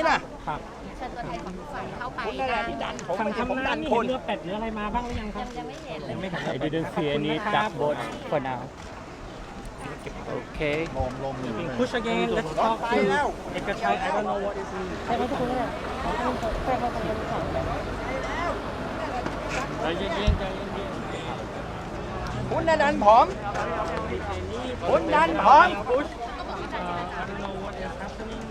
นี้นะครับเชิญตัวแทนของทุกฝ่ายเข้าไปคุณนั่นแหละที่ดันผมทางผมข้างหน้าดันนี่คเห็นนเรือเป็ดหรืออะไรมาบ้างหรือยังครัยับงยังไม่เห็นเลย ยังไม่เห็น I didn't see any duck boat for now. Okay. พุช again let's talk ไป to แล้วเอกชัย I don't know what is in ใช่ไหมทุกคนเนี่ยใช่ไหมตรงนี้ค่ะใจเย็นๆใจเย็นคุณน่ะดันผมคุณดันผม I don't know what is happening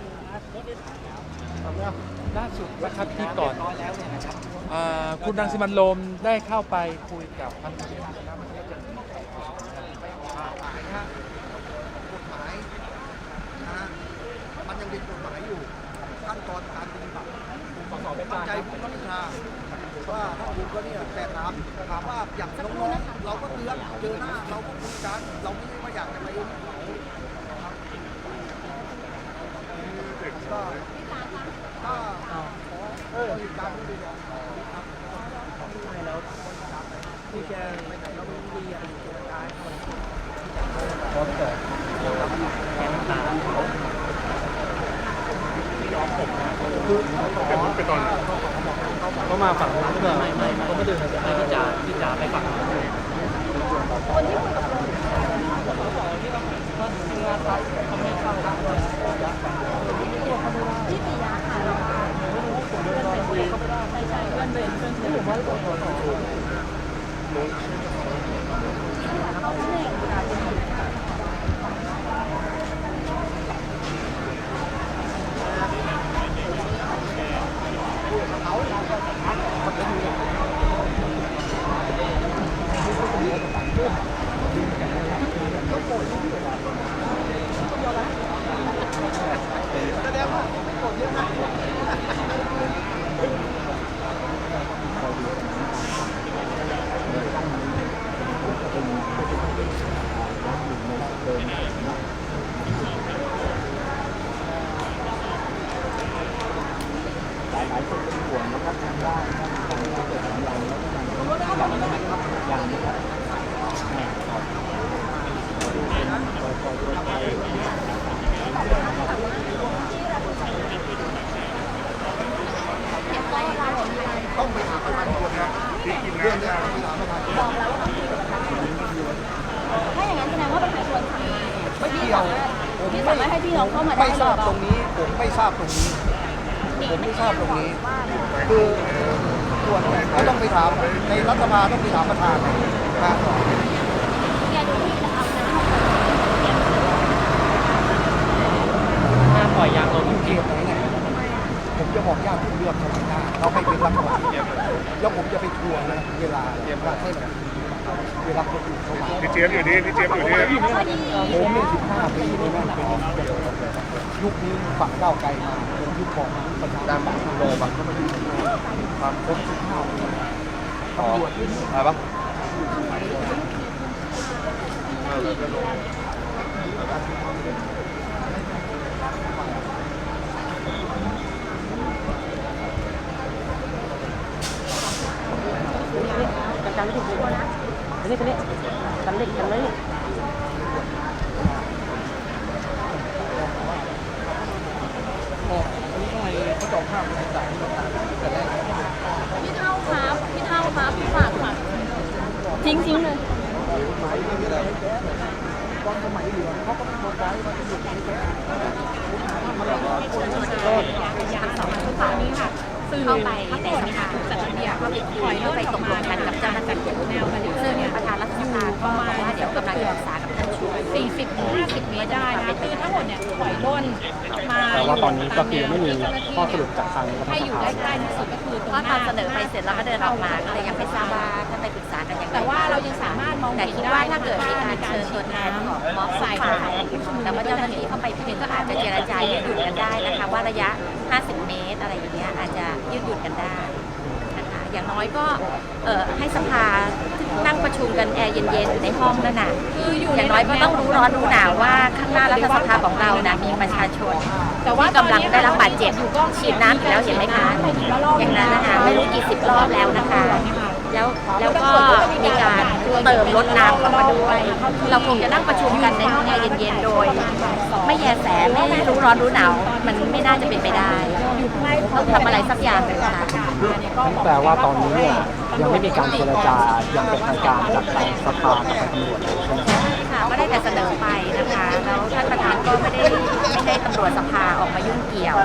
ล่าสุดนะครับที่ก่อนอ่าคุณรังสิมันต์โรมได้เข้าไปคุยกับพันธมิตรคณะมนตรีกฎหมายนะฮะมันยังเป็นกฎหมายอยู่ขั้นตอนการปฏิบัติผมมั่นใจผู้บังคับบัญชาว่าถ้าคุณก็เนี่ยแต่ถามถามว่าอย่างน้องๆเราก็เตือนเจอหน้าเราก็คุยกันเราไม่ได้ว่าอยากจะไปเขานะครับก็ก็ เออการที่เราครับที่แกไปไหนเราไม่รู้ดีอะไรเกี่ยวกับการก็มาฝั่งนู้นก็ไม่ไม่ไม่ไม่เดินไม่ที่จ่าที่จ่าไปฝั่งนู้นที่ปียะค่ะ ใช่ใช่เพื่อนเบนเพื่อนเบนผมว่าตัวตัวต่อเขาเน่งค่ะ ต้องไปหาประธานชวนครับ เรื่องนี้ต้องไปหาประธานชวนถ้าอย่างนั้นแสดงว่าประชาชนทำมาเนี่ยไม่เกี่ยวผมที่ไม่สามารถให้พี่น้องเข้ามาได้ไม่ทราบตรงนี้ผมไม่ทราบตรงนี้ ผมไม่ทราบตรงนี้ คือส่วนเขาต้องไปถามในรัฐสภาต้องไปถามประธานนะแกดูที่จะเอาน้ำห้ามปล่อยยางลงเกี่ยวไหนไงผมจะบอกญาติผมเลือกสมัยหน้าเราไม่เป็นรัฐบาล แล้วผมจะไปทวงนะเวลาว่าให้มันเวลาคนอื่นเข้ามา พี่เจี๊ยบอยู่นี่พี่เจี๊ยบอยู่นี่พอดีผมนี่15ปีนี่นะเป็นยุคนี้ฝั่งก้าวไกลมาเป็นยุคของประชาธิปัตย์โลบังก็ไม่ได้ความพ้น15ปีตำรวจอะไรปะจัด การไม่ถูกตัวนะอันนี้คนนี้จกันเลยเขาจองภาพในสายแต่แรกพี่เท่าครับพี่เท่าครับฝากฝากทิ้งทิ้งเลยตอนสมัยเหลือเขาก็โดนไว้าจะหยุดม่ได้ตอนนี้ค่ เข้าไปในสภาจัดระเบียบเข้าไปคุยเข้าไปตกลงกันกับเจ้าหน้าที่แนวกันซึ่งประธานรัฐสภาก็บอกว่าเดี๋ยวกำลังจะปรึกษากับท่านชู40 50เมตรได้นะคือทั้งหมดเนี่ยถอยร่นมาแต่ว่าตอนนี้ก็คือไม่มีข้อสรุปจากทางรัฐให้อยู่ได้ใกล้ที่สุดก็ คือตรงหน้าตอนเสนอไปเสร็จแล้วก็เดินออกมาก็เลยยังไม่ทราบว่าท่านไปปรึกษากันอย่างไรแต่ว่าเรายังสามารถมองแต่คิดว่าถ้าเกิดมีการเชิญตัวแทนของม็อบฝ่ายแต่ว่าเจ้าหน้าที่เข้าไปเพียงก็อาจจะเจรจายืดหยุ่นกันได้นะคะ ว่าระยะ 50 เมตร อะไรอย่างเงี้ยอาจจะยืดหยุ่นกันได้นะคะอย่างน้อยก็เอ่อให้สภานั่งประชุมกันแอร์เย็นๆในห้องนั่นน่ะอย่างน้อยก็ต้องรู้ร้อนรู้หนาวว่าข้างหน้ารัฐสภาของเรานะมีประชาชน แต่ว่ากำลังได้รับบาดเจ็บฉีดน้ำอีกแล้วเห็นไหมคะ อย่างนั้นนะคะไม่รู้กี่สิบรอบแล้วนะคะ แล้วแล้วก็มีการเติมรถน้ำเข้ามาด้วย เราคงจะนั่งประชุมกันในห้องแอร์เย็นๆโดย ไม่แยแสไม่รู้ร้อนรู้หนาวมันไม่น่าจะเป็นไปได้ต้องทำอะไรสักอย่างหนึ่งค่ะแปลว่าตอนนี้เนี่ยยังไม่มีการเจรจาอย่างเป็นทางการจากทางสภากับทางตำรวจเลยใช่ไหมครับค่ะก็ได้แต่เสนอไปนะคะแล้วท่านประธานก็ไม่ได้ไม่ได้ตำ รวจสภาออกมายุ่งเกี่ยว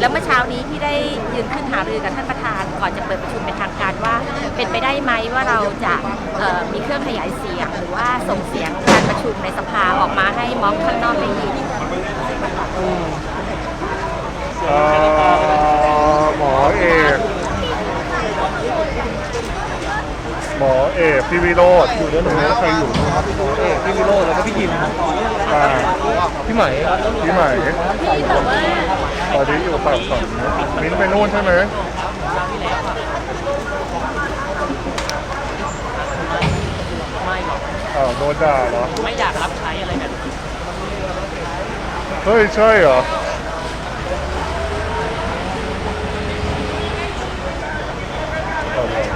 แล้วเมื่อเช้านี้ที่ได้ยืนขึ้นหารือกับท่านประธานก่อนจะเปิดประชุมเป็นทางการว่า เป็นไปได้ไหมว่าเราจะมีเครื่องขยายเสียง หรือว่าส่งเสียงการประชุมในสภาออกมาให้ม็อบข้างนอกได้ยินหมอเอกหมอเอกพี่วิโรธอยู่ด้วยหนูใครอยู่นะครับหมอเอกพี่วิโรจน์แล้วก็พี่ยิม อ่าพี่ไหมพี่ใหม่ตอนนี้อยู่ปากสองมิ้นท์ไปนู่นใช่ไหมอ้าวโดนด่าเหรอ ไม่อยากรับใช้อะไรแบบนี้ เฮ้ย ใช่เหรอเอาเลย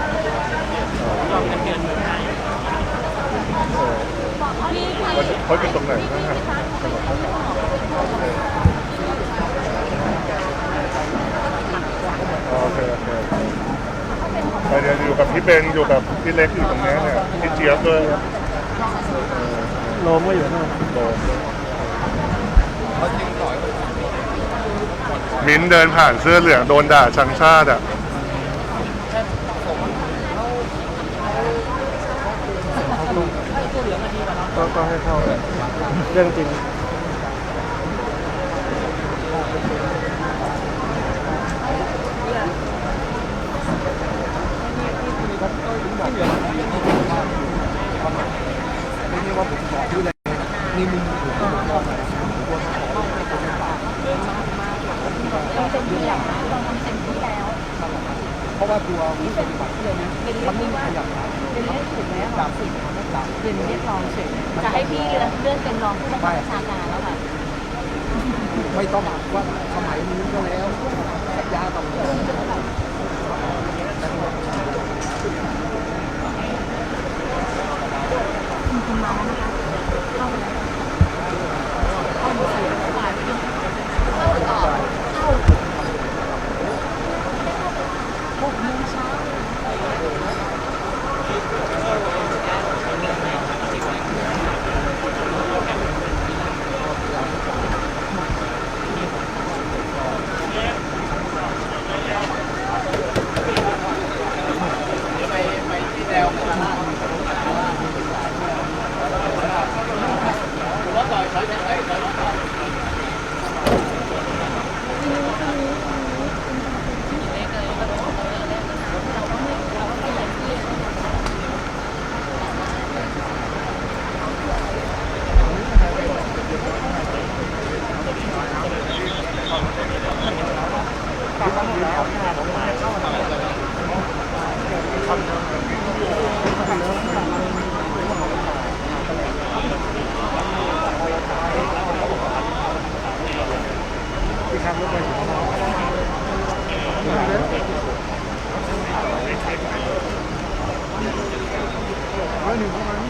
ยอมกันเดือนหนึ่งให้ เออ มันเขาอยู่ตรงไหนข้างหลังถนนข้างหลังโอเคโอเคไปเดี๋ยวอยู่กับพี่เบนอยู่กับพี่เล็กอยู่ตรงนี้เนี่ยพี่เจี๊ยบด้วยโลมก็อยู่นู่นโดนมิ้นท์เดินผ่านเสื้อเหลืองโดนด่าชังชาติอะ ก็ก็ให้เข้าเรื่องจริงเพราะว่าตัววิปฏิบัติเรื่องนี้ มันไม่มีขยับจะให้พี่เลื่อนเป็นรองผู้บังคับบัญชาการแล้วค่ะไม่ต้องว่าสมัยนี้ก็แล้วสัญญากับมัน Money,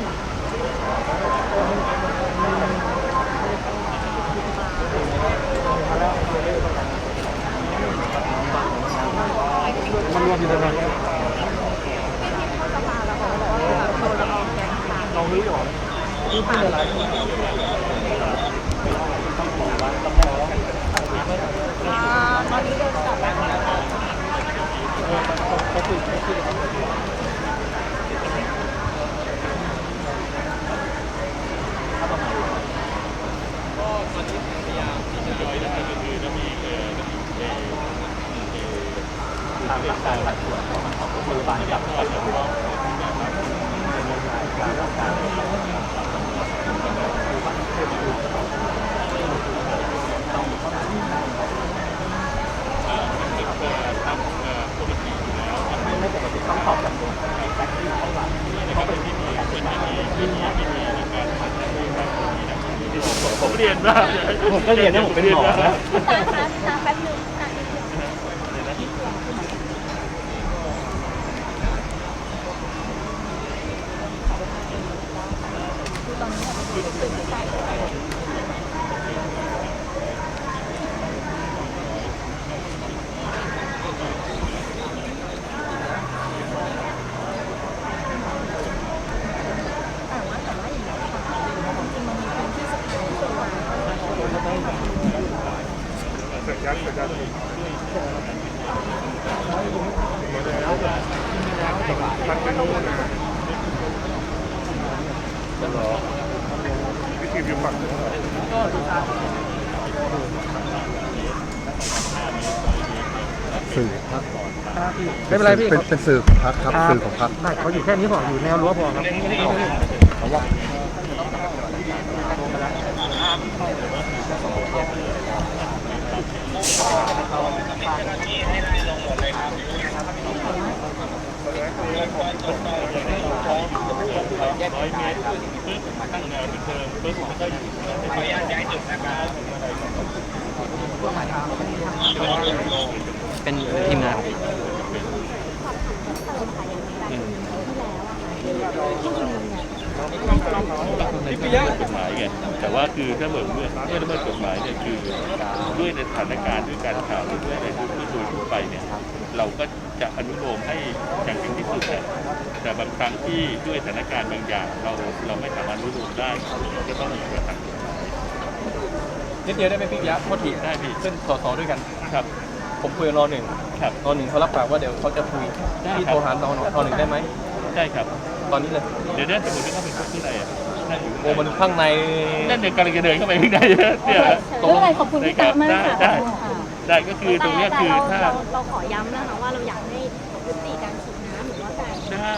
ทางการผัดส่วนของโรงพยาบาลกับผมเรียนได้ผมก็เรียนได้ผมเป็นหมอนะตาคะตาแป๊บนึ ตื่นใจ ไม่เป็นไรพี่ เป็นเป็นสื่อของพรรคครับสื่อของพรรค ได้เขาอยู่แค่นี้พออยู่แนวรั้วพอครับเขาว่าเป็นทีมงาน ที่ไม่ได้กฎหมายไงแต่ว่าคือถ้าเกิดเมื่อเมื่อละเมิดกฎหมายเนี่ยคือด้วยในสถานการณ์ด้วยการข่าวหรือด้วยอะไรที่โดยทั่วไปเนี่ยเราก็จะอนุโลมให้อย่างถึงที่สุดแหละแต่บางครั้งที่ด้วยสถานการณ์บางอย่างเราเราไม่สามารถอนุโลมได้ก็ต้องมีกระทั่งนิดเดียวได้ไหมพี่ยะโทษทีได้พี่ขึ้นสอสอด้วยกันครับผมคุยกับรอหนึ่งครับรอหนึ่งเขารับปากว่าเดี๋ยวเขาจะคุยได้พี่โทรหารอรอหนึ่งได้ไหมได้ครับ ตอนนี้เลยเดี๋ยวเดี๋ยวสมมติว่าเขาเป็นคนที่ไหนอะนั่นอยู่โอ้มันข้างใน นั่นเดี๋ยวกำลังจะเดินเข้าไปข้างในเนี่ยไม่เป็นไรขอบคุณพี่ตามากค่ะได้ ขอบคุณค่ะ ได้ก็คือตรงเนี้ยคือถ้า เราเราขอย้ำนะคะว่าเราอยากให้ยุติการฉีดน้ำหรือว่าการได้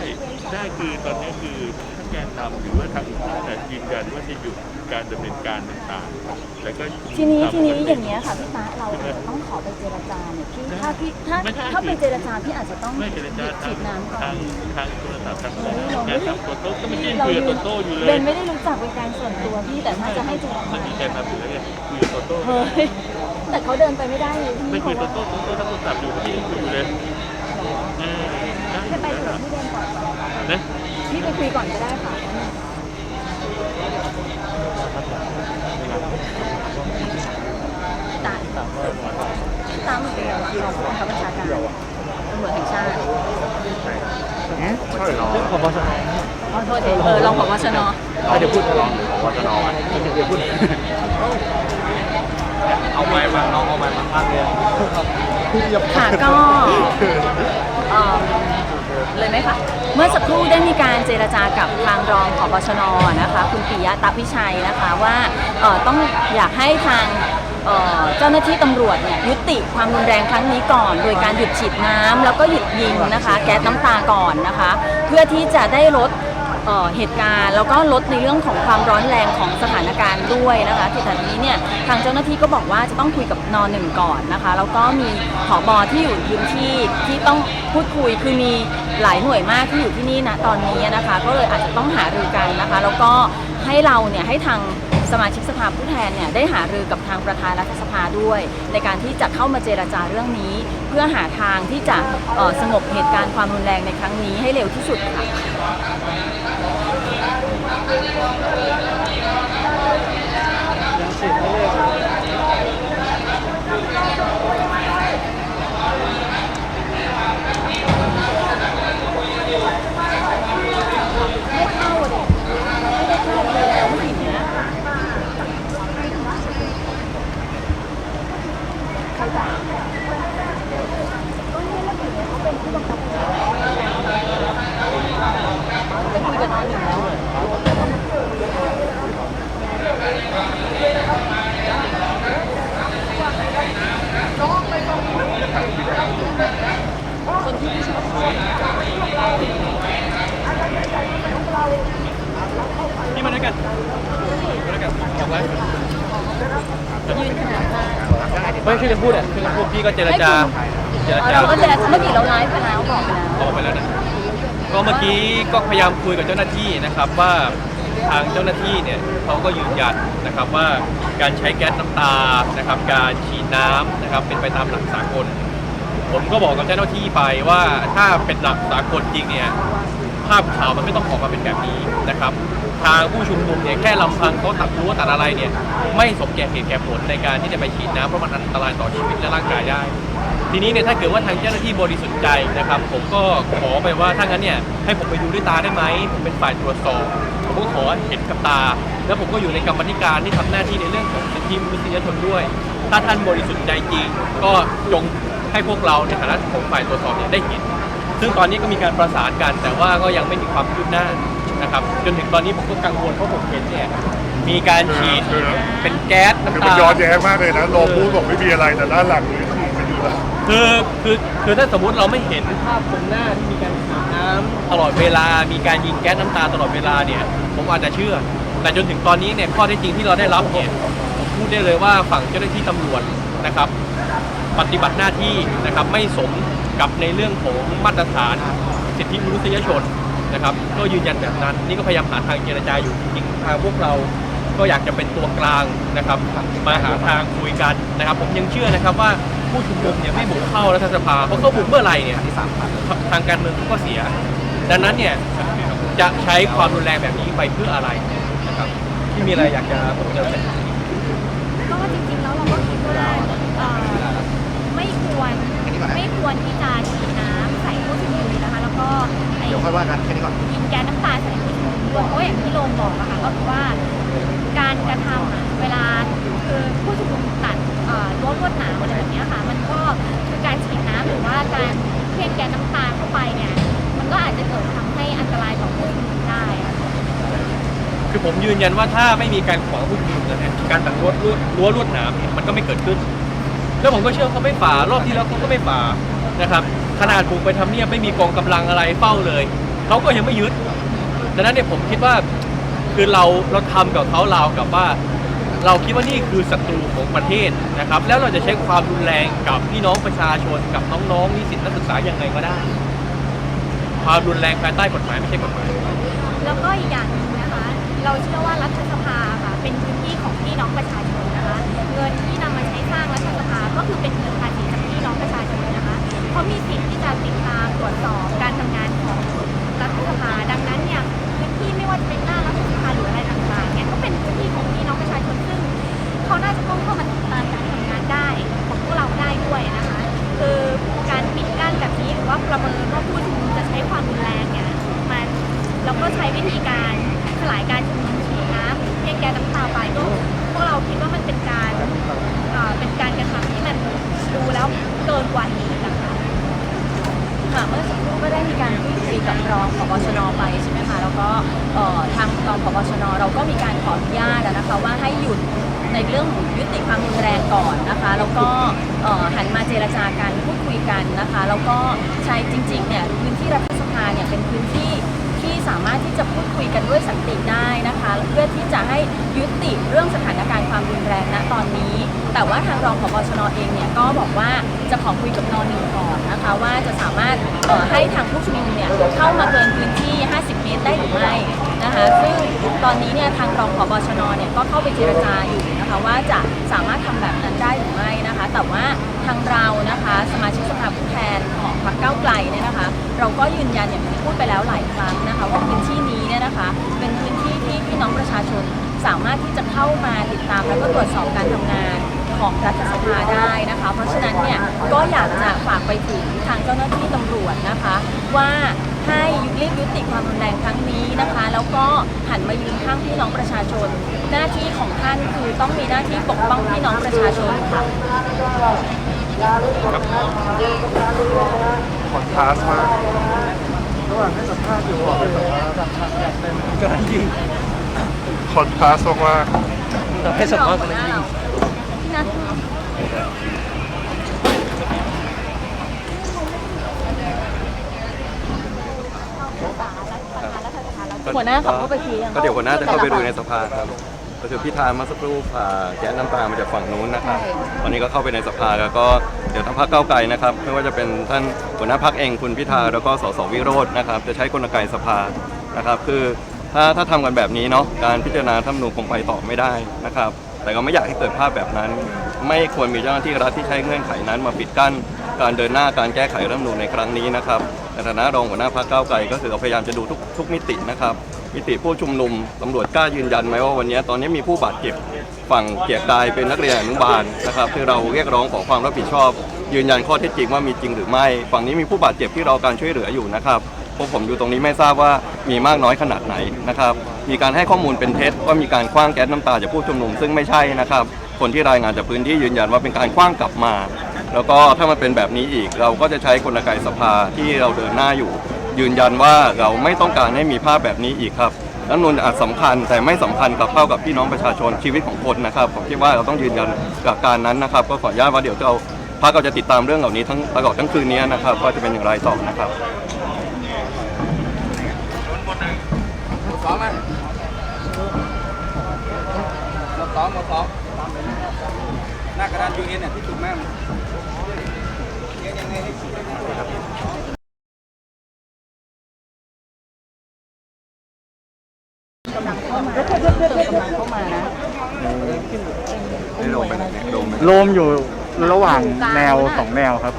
ได้คือตอนนี้คือถ้าแกนนำหรือว่าทางอื่นแต่ยืนยันว่าจะหยุด การดำเนินการต่างๆแล้วก็ทีนี้ตามทีนี้ปกติอย่างนี้ยค่ะพี่ตาเราอาจจะต้องขอไปเจรจาเนี่ยพี่ถ้าพี่ถ้าไม่ได้ถ้าไปเจรจาพี่อาจจะต้องไม่เจรหจายุดฉีดน้ำก่อทานงทางโทรศัพท์ทางอะไรเราแกไม่นได้นำโตโต้ก็ไม่ใช่เราคุยกับโตโต้อยู่เลเบยนไม่ได้รู้จักเป็นการส่วนตัวพี่แต่ถ้าจะให้เจรไม่จามีแกนนำอยู่แล้วไงคุยกับโตโต้เฮ้ยแต่เขาเดินไปไม่ได้เลยไม่พี่คุยกับโตโต้โตโต้ทางโทรศัพท์อยู่ที่ยังคุยอยู่เลยเออได้ให้ไปเถอะพี่เดินก่อนนะพี่ไปคุยก่อนก็ได้ค่ะ ตามตามรองผู้บังคับบัญชาการตำรวจแห่งชาติใช่เหรอขอบชนขอโทษทีเออรองผบชนเดี๋ยวพูดรองขอบชนเดี๋ยวพูด เอาไม้มาน้องเอาไม้มาพักเลยค่ะก็เอ่อเลยไหมคะ เมื่อสักครู่ได้มีการเจรจากับทางรองผบชนนะคะ คุณปิยะตะวิชัยนะคะว่าเอ่อต้องอยากให้ทาง เอ่อเจ้าหน้าที่ตำรวจเนี่ยยุติความรุนแรงครั้งนี้ก่อน โดยการหยุดฉีดน้ำแล้วก็หยุดยิงนะคะ แก๊สน้ำตาก่อนนะคะ เพื่อที่จะได้ลดเอ่อเหตุการณ์แล้วก็ลดในเรื่องของความร้อนแรงของสถานการณ์ด้วยนะคะที่ตอนนี้เนี่ยทางเจ้าหน้าที่ก็บอกว่าจะต้องคุยกับนหนึ่งก่อนนะคะ แล้วก็มีผอบอที่อยู่พื้นที่ที่ต้องพูดคุยคือมีหลายหน่วยมากที่อยู่ที่นี่นะตอนนี้นะคะ ก็เลยอาจจะต้องหารือกันนะคะ แล้วก็ให้เราเนี่ยให้ทาง สมาชิกสภาผู้แทนเนี่ยได้หารือกับทางประธานรัฐสภาด้วย ในการที่จะเข้ามาเจรจาเรื่องนี้ เพื่อหาทางที่จะสงบเหตุการณ์ความรุนแรงในครั้งนี้ให้เร็วที่สุดค่ะไม่เข้าเลยไม่ได้เข้าเลยแล้วผิดนะใครด่าก็นี่แล้วผิดเนี่ยเขาเป็นผู้บังคับบัญชาไปคุยกับน้องอยู่แล้วคนที่ไม่ชอบ นี่มาด้วยกันมาด้วยกันบอกไว้ ยืนขนาดนั้น ไม่คือจะพูดอะคือจะพูดพี่ก็เจรจา เราก็เจรจาเมื่อกี้เราไลฟ์ไปแล้วบอกไปแล้วออกไปแล้วนะ ก็เมื่อกี้ก็พยายามคุยกับเจ้าหน้าที่นะครับว่าทางเจ้าหน้าที่เนี่ยเขาก็ยืนยันนะครับว่าการใช้แก๊สน้ำตานะครับ การฉีดน้ำนะครับเป็นไปตามหลักสากล ผมก็บอกกับเจ้าหน้าที่ไปว่าถ้าเป็นหลักสากลจริงเนี่ยภาพข่าวมันไม่ต้องออกมาเป็นแบบนี้นะครับ ทางผู้ชุมนุมเนี่ยแค่ลำพังเขาตัดรั้วตัดอะไรเนี่ยไม่สมแก่เหตุแก่ผลในการที่จะไปฉีดน้ำเพราะมันอันตรายต่อชีวิตและร่างกายได้ ทีนี้เนี่ยถ้าเกิดว่าทางเจ้าหน้าที่บริสุทธิ์ใจนะครับ ผมก็ขอไปว่าถ้างั้นเนี่ยให้ผมไปดูด้วยตาได้ไหมผมเป็นฝ่ายตรวจสอบผมก็ขอเห็นกับตา แล้วผมก็อยู่ในกรรมธิการที่ทำหน้าที่ในเรื่องของสิทธิมนุษยชนด้วย ถ้าท่านบริสุทธิ์ใจจริง ก็จงให้พวกเราในฐานะของฝ่ายตรวจสอบเนี่ยได้เห็นซึ่งตอนนี้ก็มีการประสานกัน แต่ว่าก็ยังไม่มีความคืบหน้านะครับ จนถึงตอนนี้ผมก็กังวลเพราะผมเห็นเนี่ยมีการฉีดเป็นแก๊สคือน้ำมันตาย้อนแย้งมากเลยนะโลพูดบอกไม่มีอะไรแต่ด้านหลังนี่ฉีดไปอยู่แล้ว คือคือคือถ้าสมมติเราไม่เห็นภาพตรงหน้าที่มีการฉีดน้ำตลอดเวลา มีการยิงแก๊สน้ำตาตลอดเวลาเนี่ย ผมอาจจะเชื่อ แต่จนถึงตอนนี้เนี่ยข้อเท็จจริงที่เราได้รับเนี่ยผมพูดได้เลยว่าฝั่งเจ้าหน้าที่ตำรวจนะครับ ปฏิบัติหน้าที่นะครับไม่สมกับในเรื่องของมาตรฐาน สิทธิมนุษยชนนะครับ ก็ยืนยันแบบนั้น นี่ก็พยายามหาทางเจรจาอยู่จริงๆทางพวกเราก็อยากจะเป็นตัวกลางนะครับ มาหาทางคุยกันนะครับ ผมยังเชื่อนะครับว่า ผู้ชุมนุมเนี่ยไม่บุกเข้ารัฐสภาเพราะเขาบุกเมื่อไหร่เนี่ยทางการเมืองก็เสีย ดังนั้นเนี่ยจะใช้ความรุนแรงแบบนี้ไปเพื่ออะไรนะครับที่มีอะไรอยากจะผมจะก็จริงๆแล้วเราก็คิดว่าไม่ควรไม่ควรที่จะฉีดน้ำใส่ผู้ชุมนุมนะคะ แล้วก็ไอ้เดี๋ยวค่อยว่ากันแค่นี้ก่อนยิงแก๊สน้ำตาใส่ผู้ชุมนุมด้วยเพราะอย่างที่โรมบอกอะค่ะก็คือว่าการกระทำเวลาคือผู้ชุมนุมตัด รั้วลวดหนามอะไรแบบนี้ค่ะ มันก็คือการฉีดน้ำหรือว่าการเพ่นแก๊สน้ำตาเข้าไปเนี่ย มันก็อาจจะเกิดทำให้อันตรายต่อผู้ชุมนุมได้อะคือผมยืนยันว่าถ้าไม่มีการขวางผู้ชุมนุมนะฮะการตัดรั้วรั้วรั้วลวดหนามเนี่ยมันก็ไม่เกิดขึ้น แล้วผมก็เชื่อเขาไม่ฝ่ารอบที่แล้วเขาก็ไม่ฝ่านะครับขนาดบุกไปทำเนียบไม่มีกองกำลังอะไรเฝ้าเลยเขาก็ยังไม่ยึดดังนั้นเนี่ยผมคิดว่าคือเราเราทำกับเขาเราวกับว่า เราคิดว่านี่คือศัตรูของประเทศนะครับ แล้วเราจะใช้ความรุนแรงกับพี่น้องประชาชนกับน้องๆนิสิตนักศึกษายังไงก็ได้ ความรุนแรงภายใต้กฎหมายไม่ใช่กฎหมายแล้วก็อีกอย่างหนึงนะคะ เราเชื่อว่ารัฐสภาค่ะเป็นพื้นที่ของพี่น้องประชาชนนะคะ เงินที่นำมาใช้สร้างรัฐสภาก็คือเป็นเงินภาษีจากพี่น้องประชาชนนะคะเขามีสิทธิ์ที่จะติดตามตรวจส ก็หันมาเจรจากันพูดคุยกันนะคะแล้วก็ใช้จริงๆเนี่ยพื้นที่รัฐสภาเนี่ยเป็นพื้นที่ที่สามารถที่จะพูดคุยกันด้วยสันติได้นะคะเพื่อที่จะให้ยุติเรื่องสถานการณ์ความรุนแรงณตอนนี้ แต่ว่าทางรองพบชนเองเนี่ยก็บอกว่าจะขอคุยกับนอนหนึ่งก่อนนะคะว่าจะสามารถให้ทางผู้ชุมนุมเนี่ยเข้ามาเกินพื้นที่ 50 เมตรได้หรือไม่นะคะซึ่งตอนนี้เนี่ยทางรองพบชนเนี่ยก็เข้าไปเจรจาอยู่นะคะว่าจะสามารถทำแบบนั้นได้หรือไม่นะคะ แต่ว่าทางเรานะคะสมาชิกสภาผู้แทนของพรรคก้าไกลเนี่ยนะคะ เราก็ยืนยันอย่างที่พูดไปแล้วหลายครั้งนะคะ ว่าพื้นที่นี้เนี่ยนะคะเป็นพื้นที่ที่พี่น้องประชาชนสามารถที่จะเข้ามาติดตามแล้วก็ตรวจสอบการทำงานของรัฐสภาได้นะคะ เพราะฉะนั้นเนี่ยก็อยากจะฝากไปถึงทางเจ้าหน้าที่ตำรวจนะคะ ว่า ให้ยุรีบยุติความรุนแรงครั้งนี้นะคะ แล้วก็หันมายืนข้างพี่น้องประชาชน หน้าที่ของท่านคือต้องมีหน้าที่ปกป้องพี่น้องประชาชนค่ะคอนทราสต์มากระหว่างให้สัมภาษณ์อยู่บอกให้สัมภาษณ์กำลังยิงคอนทราสต์มากเราให้สัมภาษณ์กำลังยิง พี่นัท หัวหน้าขับเข้าไปทียังก็เดี๋ยวหัวหน้าจะเข้าไปดูในสภาครับก็คือพิธาเมื่อสักครู่ผ่าแก๊สน้ำตามาจากฝั่งนู้นนะครับ ตอนนี้ก็เข้าไปในสภาแล้วก็เดี๋ยวทางพรรคก้าวไกลนะครับ ไม่ว่าจะเป็นท่านหัวหน้าพรรคเองคุณพิธาแล้วก็สสวิโรจน์นะครับ จะใช้กลไกสภานะครับ คือถ้าถ้าทำกันแบบนี้เนาะการพิจารณาธรรมนูญคงไปต่อไม่ได้นะครับ แต่ก็ไม่อยากให้เกิดภาพแบบนั้น ไม่ควรมีเจ้าหน้าที่รัฐที่ใช้เงื่อนไขนั้นมาปิดกั้น การเดินหน้าการแก้ไขรัฐธรรมนูญในครั้งนี้นะครับในฐานะรองหัวหน้าพรรคก้าวไกลก็คือพยายามจะดูทุกทุกมิตินะครับ มิติผู้ชุมนุมตำรวจกล้ายืนยันไหมว่าวันนี้ตอนนี้มีผู้บาดเจ็บฝั่งเกียรติกายเป็นนักเรียนอนุบาลนะครับที่เราเรียกร้องขอความรับผิดชอบ ยืนยันข้อเท็จจริงว่ามีจริงหรือไม่ ฝั่งนี้มีผู้บาดเจ็บที่รอการช่วยเหลืออยู่นะครับพวกผมอยู่ตรงนี้ไม่ทราบว่ามีมากน้อยขนาดไหนนะครับ มีการให้ข้อมูลเป็นเท็จว่ามีการคว้างแก๊สน้ำตาจากผู้ชุมนุมซึ่งไม่ใช่นะครับ คนที่รายงานจากพื้นที่ยืนยันว่าเป็นการคว้างกลับมา แล้วก็ถ้ามันเป็นแบบนี้อีก เราก็จะใช้กลไกสภาที่เราเดินหน้าอยู่ ยืนยันว่าเราไม่ต้องการให้มีภาพแบบนี้อีกครับรัฐมนูนอาจสำคัญแต่ไม่สำคัญกับเท่ากับพี่น้องประชาชนชีวิตของคนนะครับผมคิดว่าเราต้องยืนยันกับการนั้นนะครับ ก็ขออนุญาตว่าเดี๋ยวเราพรรคเราจะติดตามเรื่องเหล่านี้ทั้งตลอดทั้งคืนนี้นะครับว่าจะเป็นอย่างไรต่อนะครับสองมาสองสอง หน้ากระดานยูเอ็นเนี่ยที่ถูกมากเลี้ยงยังไงให้ฉีดโลมอยู่ระหว่างแนวสองแนวครับ